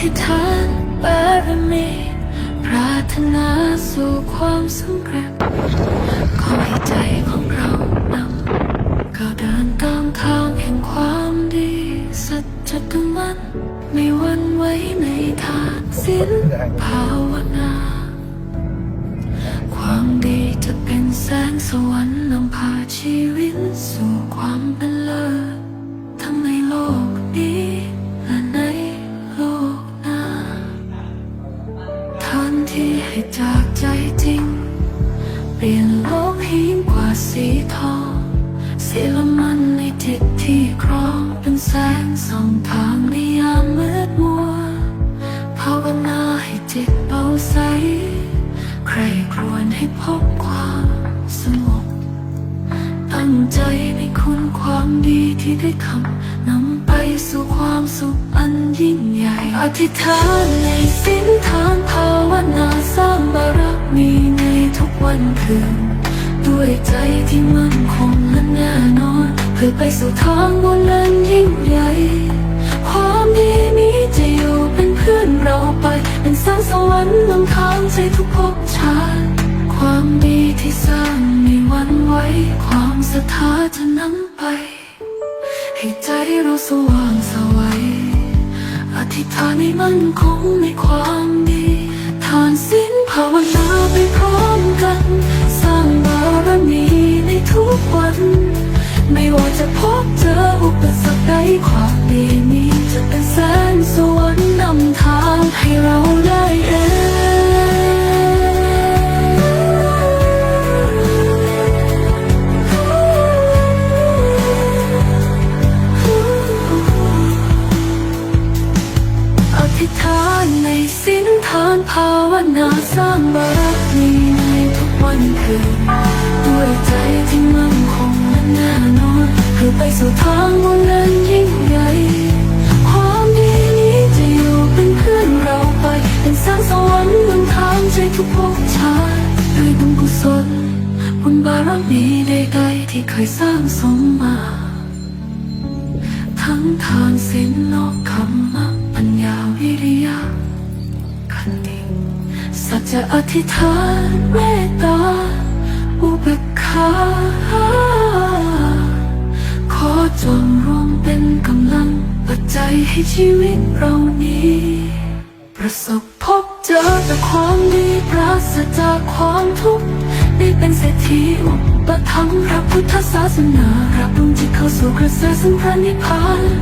ธิษฐานบารมีปรารถนาสู่ความสำเร็จขอให้ใจของเรานำก้าวเดินตามทางแห่งความดีสัจธรรมันไม่หวันไหวในทางสิ้นภาวนา ความดีจะเป็นแสงสวรรค์นำพาชีวิตสู่ความเป็น ที่ให้จากใจจริง เปลี่ยนโลกให้ยิ่งกว่าสีทองสีละมันในจิตที่ครองเป็นแสงส่องทางในยามมืดมัวภาวนาให้จิตเบาใส ใครครวญให้พบความสงบตั้งใจในคุณความดีที่ได้ทำนำไปสู่ความสุข อธิษฐานในสิ้นทางภาวนาสร้างบารมีในทุกวันคืน ด้วยใจที่มั่นคงและแน่นอน เพื่อไปสู่ทางบนนั้นยิ่งใหญ่ความดีนี้จะอยู่เป็นเพื่อนเราไป เป็นแสงสวรรค์นำทางใจทุกภพชาติความดีที่สร้างม่หวันไหวความศรัทธาจะนำไป ให้ใจเราสว่างสว ยอธิษฐานให้มั่นคงในความดี ทานสิ้นภาวนาไปพร้อมกัน สร้างบารมีในทุกวัน ไม่ว่าจะพบเจออุปสรรคใดความดีนี้จะเป็นแสงสวรรค์นำทางานภาวนาสร้างบารมีในทุกวันคืนด้วยใจที่มั่นคงและแน่นอนเพื่อไปสู่ทางบนนั้นยิ่งใหญ่ ความดีนี้จะอยู่เป็นเพื่อนเราไป เป็นแสงสวรรค์บนทางใจทุกภพชาติด้วยบุญกุศลบุญบารมีใดๆที่เคยสร้างสมมา ทั้งทานศีลโลกธรรมะปัญญา จะอธิษฐานเมตตาอุเบกขาขอจงรวมเป็นกำลังปัจจัยให้ชีวิตเรานี้ ประสบพบเจอแต่ความดีปราศจากความทุกข์ได้เป็นเศรษฐีอุปถัมภ์พระพุทธศาสนารับดวงจิตเข้าสู่กระแสสัมพันธ์นิพพาน